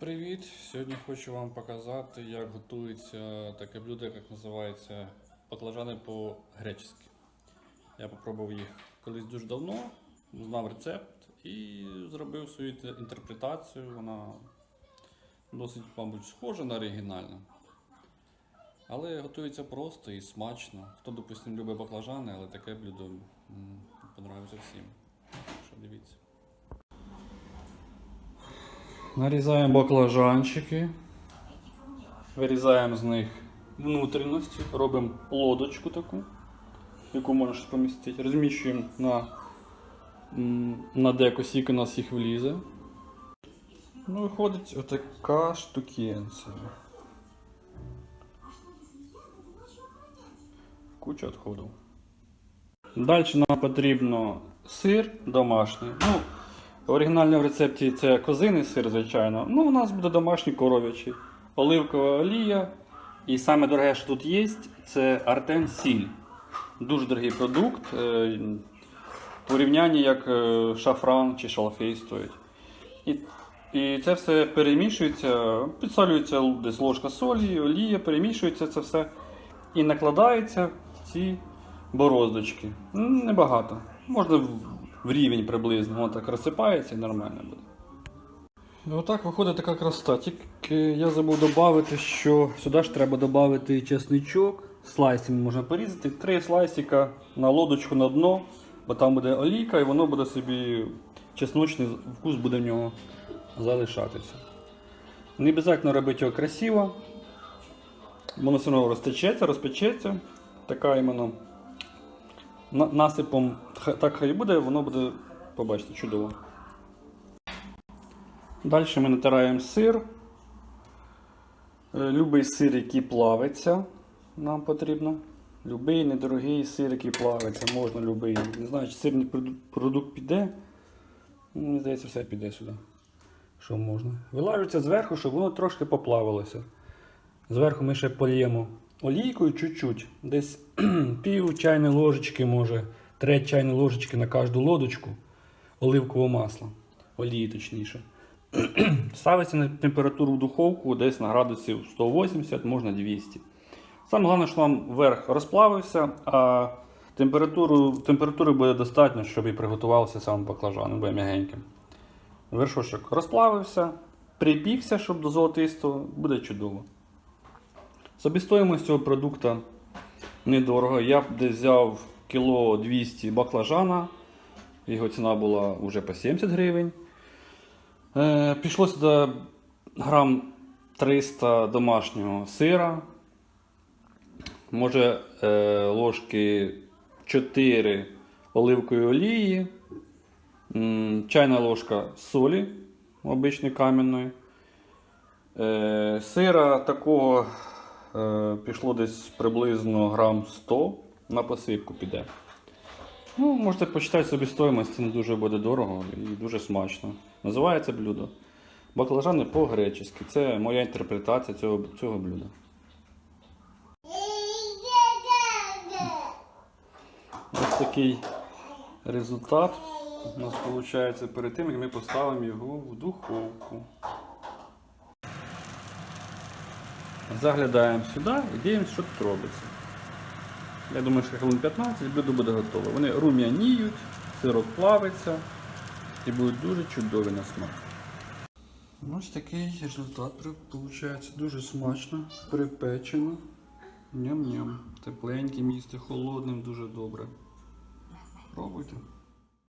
Привіт! Сьогодні хочу вам показати, як готується таке блюдо, як називається баклажани по-гречески. Я попробував їх колись дуже давно, знав рецепт і зробив свою інтерпретацію. Вона досить, мабуть, схожа на оригінальну. Але готується просто і смачно. Хто, допустимо, любить баклажани, але таке блюдо подобається всім. Що дивіться. Нарізаємо баклажанчики, вирізаємо з них внутрішності, робимо лодочку таку, яку ще помістити. Розміщуємо на, на деко, скільки у нас їх влізе. Ну, виходить отака штукенція. Куча відходів. Далі нам потрібно сир домашній. Ну, Оригінальний в рецепті це козиний сир, звичайно. Ну, у нас буде домашній коров'ячий. Оливкова олія. І саме дороге, що тут є, це артен сіль. Дуже дорогий продукт. е, В порівнянні як е, шафран чи шалфей стоїть. І, і це все перемішується, підсолюється десь ложка солі, олія, перемішується це все. І накладаються ці бороздочки. Небагато. Можна в, рівень приблизно. Воно так розсипається і нормально буде. І отак виходить така красота. Тільки я забув додати, що сюди ж треба додати чесничок. Слайсами можна порізати. Три слайсика на лодочку на дно, бо там буде олійка і воно буде собі чесночний вкус буде в нього залишатися. Не обов'язково робити його красиво. Воно все одно розтечеться, розпечеться. Така іменно насипом так хай буде, воно буде, побачите, чудово. Далі ми натираємо сир. Е, Любий сир, який плавиться, нам потрібно. Любий недорогий сир, який плавиться, можна любий. Не знаю, чи сирний продукт піде. Ну, Мені здається, все піде сюди. Що можна? Вилажується зверху, щоб воно трошки поплавилося. Зверху ми ще поліємо олійкою чуть-чуть. Десь пів чайної ложечки, може, треть чайної ложечки на кожну лодочку оливкового масла. Олії точніше. Ставиться на температуру в духовку десь на градусів 180, можна 200. Саме головне, що вам верх розплавився, а температуру, температури буде достатньо, щоб і приготувався сам баклажан, буде м'ягеньким. Вершочок розплавився, припікся, щоб до золотистого, буде чудово. Собівартість цього продукту недорого. Я б десь взяв кіло 200 баклажана. Його ціна була вже по 70 гривень. Е, пішло сюди грам 300 домашнього сира. Може е, ложки 4 оливкової олії, чайна ложка солі обичної кам'яної. Е, сира такого пішло десь приблизно грам 100 на посипку піде. Ну, можете почитати собі стоїмость, це не дуже буде дорого і дуже смачно. Називається блюдо. Баклажани по-гречески. Це моя інтерпретація цього, цього блюда. Ось такий результат у нас виходить перед тим, як ми поставимо його в духовку. Заглядаємо сюди і дивимося, що тут робиться. Я думаю, що хвилин 15 блюдо буде готове. Вони рум'яніють, сирок плавиться і будуть дуже чудові на смак. Ось такий результат виходить дуже смачно, припечено. Ням-ням. Тепленьким їсти, холодним дуже добре. Пробуйте.